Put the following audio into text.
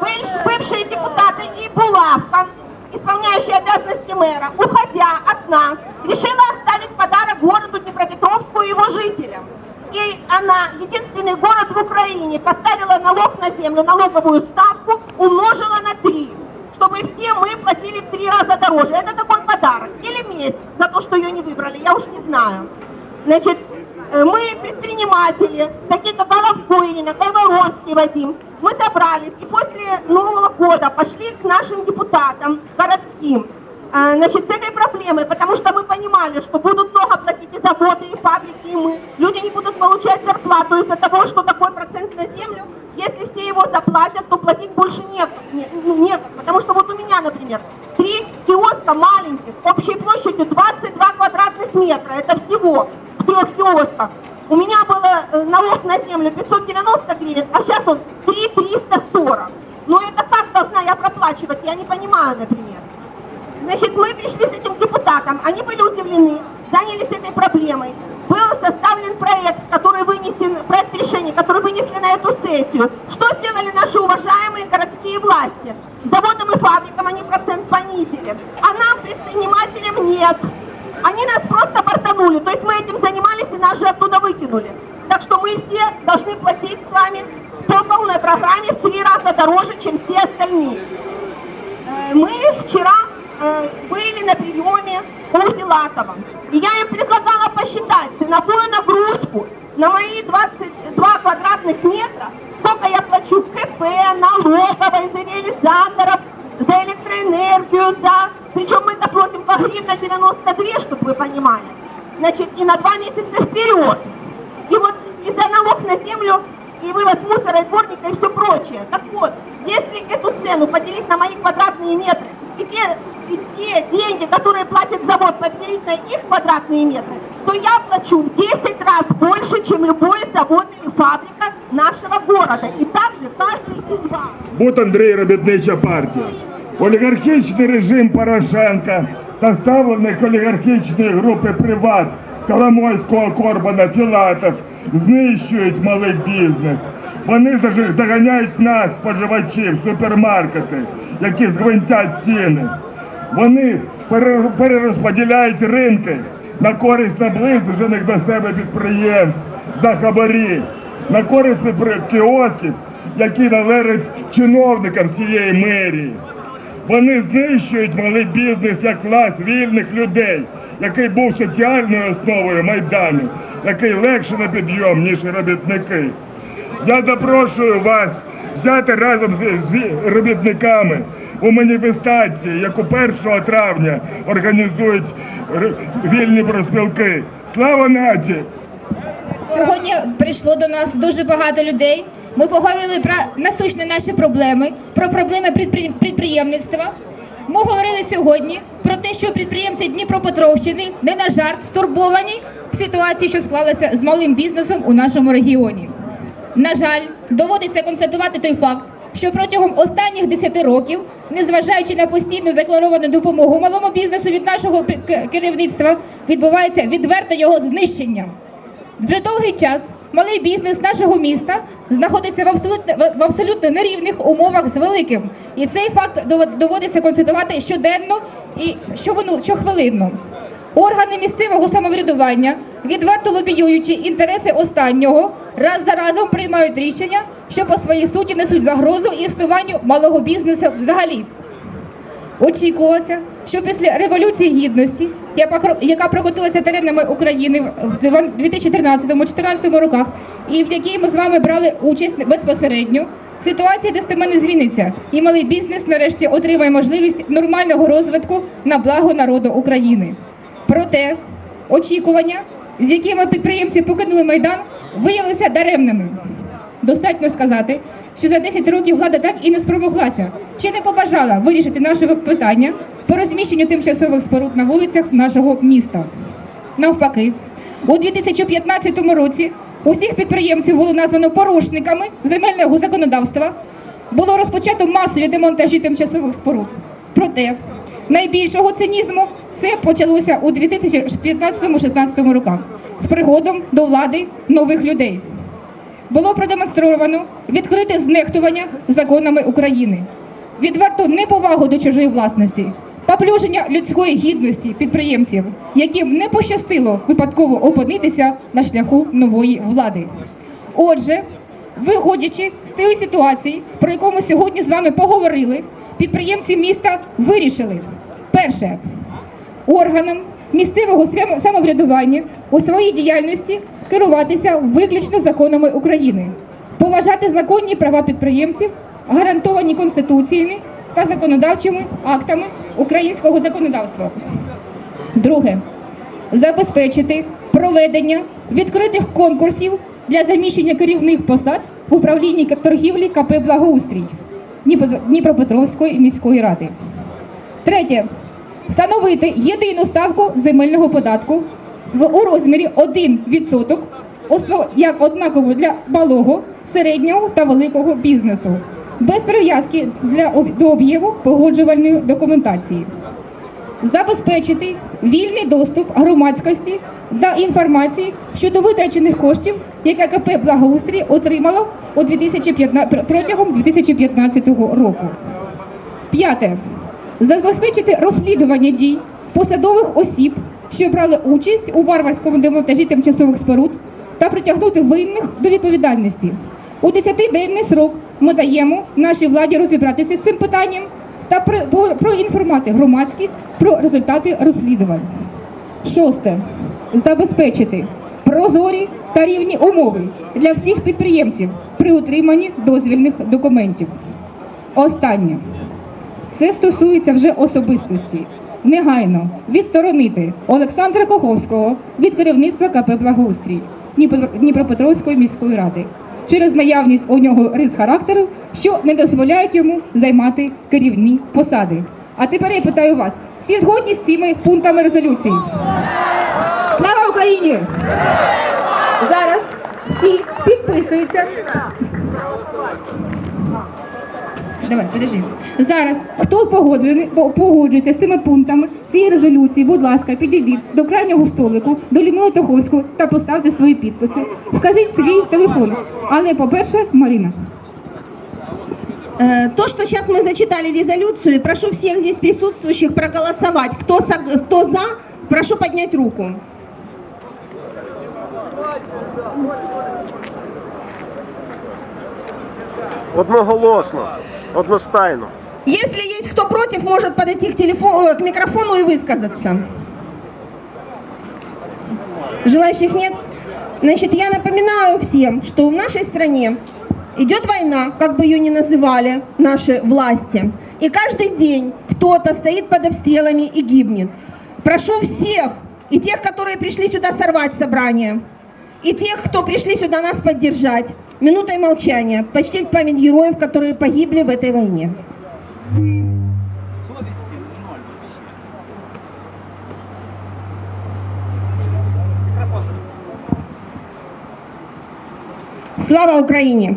бывш- бывшие депутаты и Булавка, исполняющая обязанности мэра, уходя от нас, решила оставить подарок городу Днепропетровску и его жителям. И она, единственный город в Украине, поставила налог на землю, налоговую ставку умножила на три, чтобы все мы платили в три раза дороже. Это такой подарок. Или месть за то, что ее не выбрали, я уж не знаю. Значит, э, мы предприниматели, такие как Головко Ирина, Кайворонский Вадим, мы собрались и после Нового года пошли к нашим депутатам городским, э, значит, с этой проблемой, потому что мы понимали, что будут много платить и заводы, и фабрики, и мы. Люди не будут получать зарплату из-за того, что такой процент на землю, если все его заплатят, то платить больше нет, не- ну, нет, потому что вот у меня, например, три киоска маленьких, общей площадью 22 квадратных метра, это всего в трех киосках. У меня было э, налог на землю 590 гривен, а сейчас он 3340. Ну это как должна я проплачивать, я не понимаю, например. Значит, мы пришли с этим депутатом, они были удивлены, занялись этой проблемой. Был составлен проект, который вынесен, проект решения, который вынесли на эту сессию. Что сделали наши уважаемые городские власти? Заводам и фабрикам они процент понизили, а нам, предпринимателям, нет. Они нас просто бортанули, то есть мы этим занимались и нас же оттуда выкинули. Так что мы все должны платить с вами по полной программе в три раза дороже, чем все остальные. Э, Мы вчера э, были на приеме у Филатова. И я им предлагала посчитать ценовую нагрузку на мои 22 квадратных метра, сколько я плачу в КП, налоговой, за реализаторов, за электроэнергию, за... Причем мы это платим по гривне 92, чтобы вы понимали Значит, и на два месяца вперед. И вот и за налог на землю, и вывоз мусора, и дворника, и все прочее. Так вот, если эту цену поделить на мои квадратные метры, и те, и те деньги, которые платит завод, поделить на их квадратные метры, то я плачу в 10 раз больше, чем любой завод или фабрика нашего города. И также каждый из вас. Бут Андрій робітнича партія. Олігархічний режим Порошенка Та ставленик олігархічної групи приват Коломойського Корбана Філатов знищують малий бізнес. Вони заганяють нас, споживачів, супермаркети, які згвинтять ціни. Вони перерозподіляють ринки на користь наближених до себе підприємств за хабарі, на користь кіосків, які належать чиновникам цієї мерії. Вони знищують малий бізнес як клас вільних людей, який був соціальною основою Майдану, який легше на підйом, ніж робітники. Я запрошую вас взяти разом з, робітниками у маніфестації, яку 1 травня організують вільні профспілки. Слава нації! Сьогодні прийшло до нас дуже багато людей. Ми поговорили про насущні наші проблеми, про проблеми підпри- підприємництва. Ми говорили сьогодні про те, що підприємці Дніпропетровщини не на жарт стурбовані в ситуації, що склалася з малим бізнесом у нашому регіоні. На жаль, доводиться констатувати той факт, що протягом останніх 10 років, незважаючи на постійну декларовану допомогу малому бізнесу від нашого керівництва, відбувається відверте його знищення. Вже довгий час малий бізнес нашого міста знаходиться в абсолютно в абсолютно нерівних умовах з великим, і цей факт доводиться констатувати щоденно і щовину- щохвилинно. Органи місцевого самоврядування, відверто лобіюючи інтереси останнього, раз за разом приймають рішення, що по своїй суті несуть загрозу існуванню малого бізнесу взагалі. Очікувалося, що після революції гідності, яка- прокотилася теренами України в 2013-2014 роках, і в якій ми з вами брали участь безпосередньо, ситуація достеменно зміниться, і малий бізнес нарешті отримає можливість нормального розвитку на благо народу України. Проте очікування, з якими підприємці покинули майдан, виявилися даремними. Достатньо сказати, що за 10 років влада так і не спромоглася чи не побажала вирішити наше питання по розміщенню тимчасових споруд на вулицях нашого міста. Навпаки, у 2015 році усіх підприємців було названо порушниками земельного законодавства. Було розпочато масові демонтажі тимчасових споруд. Проте найбільшого цинізму це почалося у 2015-16 роках з приходом до влади нових людей. було продемонстровано відкрите знехтування законами України, відверту неповагу до чужої власності, поплюження людської гідності підприємців, яким не пощастило випадково опинитися на шляху нової влади. Отже, виходячи з тієї ситуації, про яку ми сьогодні з вами поговорили, підприємці міста вирішили перше органам місцевого самоврядування у своїй діяльності керуватися виключно законами України, поважати законні права підприємців, гарантовані конституціями та законодавчими актами українського законодавства. Друге забезпечити проведення відкритих конкурсів для заміщення керівних посад в управлінні торгівлі КП Благоустрій Дніпропетровської міської ради. Третє. Встановити єдину ставку земельного податку у розмірі 1% основ як однаково для малого, середнього та великого бізнесу, без прив'язки для до об'єму погоджувальної документації забезпечити вільний доступ громадськості до інформації щодо витрачених коштів, яке КП Благоустрій отримало у 2015, протягом 2015 року. П'яте. Забезпечити розслідування дій посадових осіб, що брали участь у варварському демонтажі тимчасових споруд, та притягнути винних до відповідальності. У 10-денний срок ми даємо нашій владі розібратися з цим питанням та проінформувати громадськість про результати розслідувань. Шосте. Забезпечити прозорі та рівні умови для всіх підприємців при утриманні дозвільних документів. Останнє. Це стосується вже особистості. Негайно відсторонити Олександра Коховського від керівництва КП Благоустрій Дніпропетровської міської ради через наявність у нього рис характеру, що не дозволяють йому займати керівні посади. А тепер я питаю вас: всі згодні з цими пунктами резолюції? Слава Україні! Зараз всі підписуються. Давай, подожди. Зараз хто погоджений, по- погоджується з цими пунктами цієї резолюції, будь ласка, підійдіть до крайнього столику, до Людмили Тоховської та поставте свої підписи. Вкажіть свій телефон. Але, по-перше, Марина. Э, То, что сейчас мы зачитали резолюцию, прошу всех здесь присутствующих проголосовать. Кто, сог- кто за, прошу поднять руку. Одноголосно, одностайно. Если есть кто против, может подойти к, телефону, к микрофону и высказаться. Желающих нет? Значит, я напоминаю всем, что в нашей стране идет война, как бы ее ни называли наши власти. И каждый день кто-то стоит под обстрелами и гибнет. Прошу всех, и тех, которые пришли сюда сорвать собрание, и тех, кто пришли сюда нас поддержать, минутой молчания, почтить память героев, которые погибли в этой войне. Слава Україні!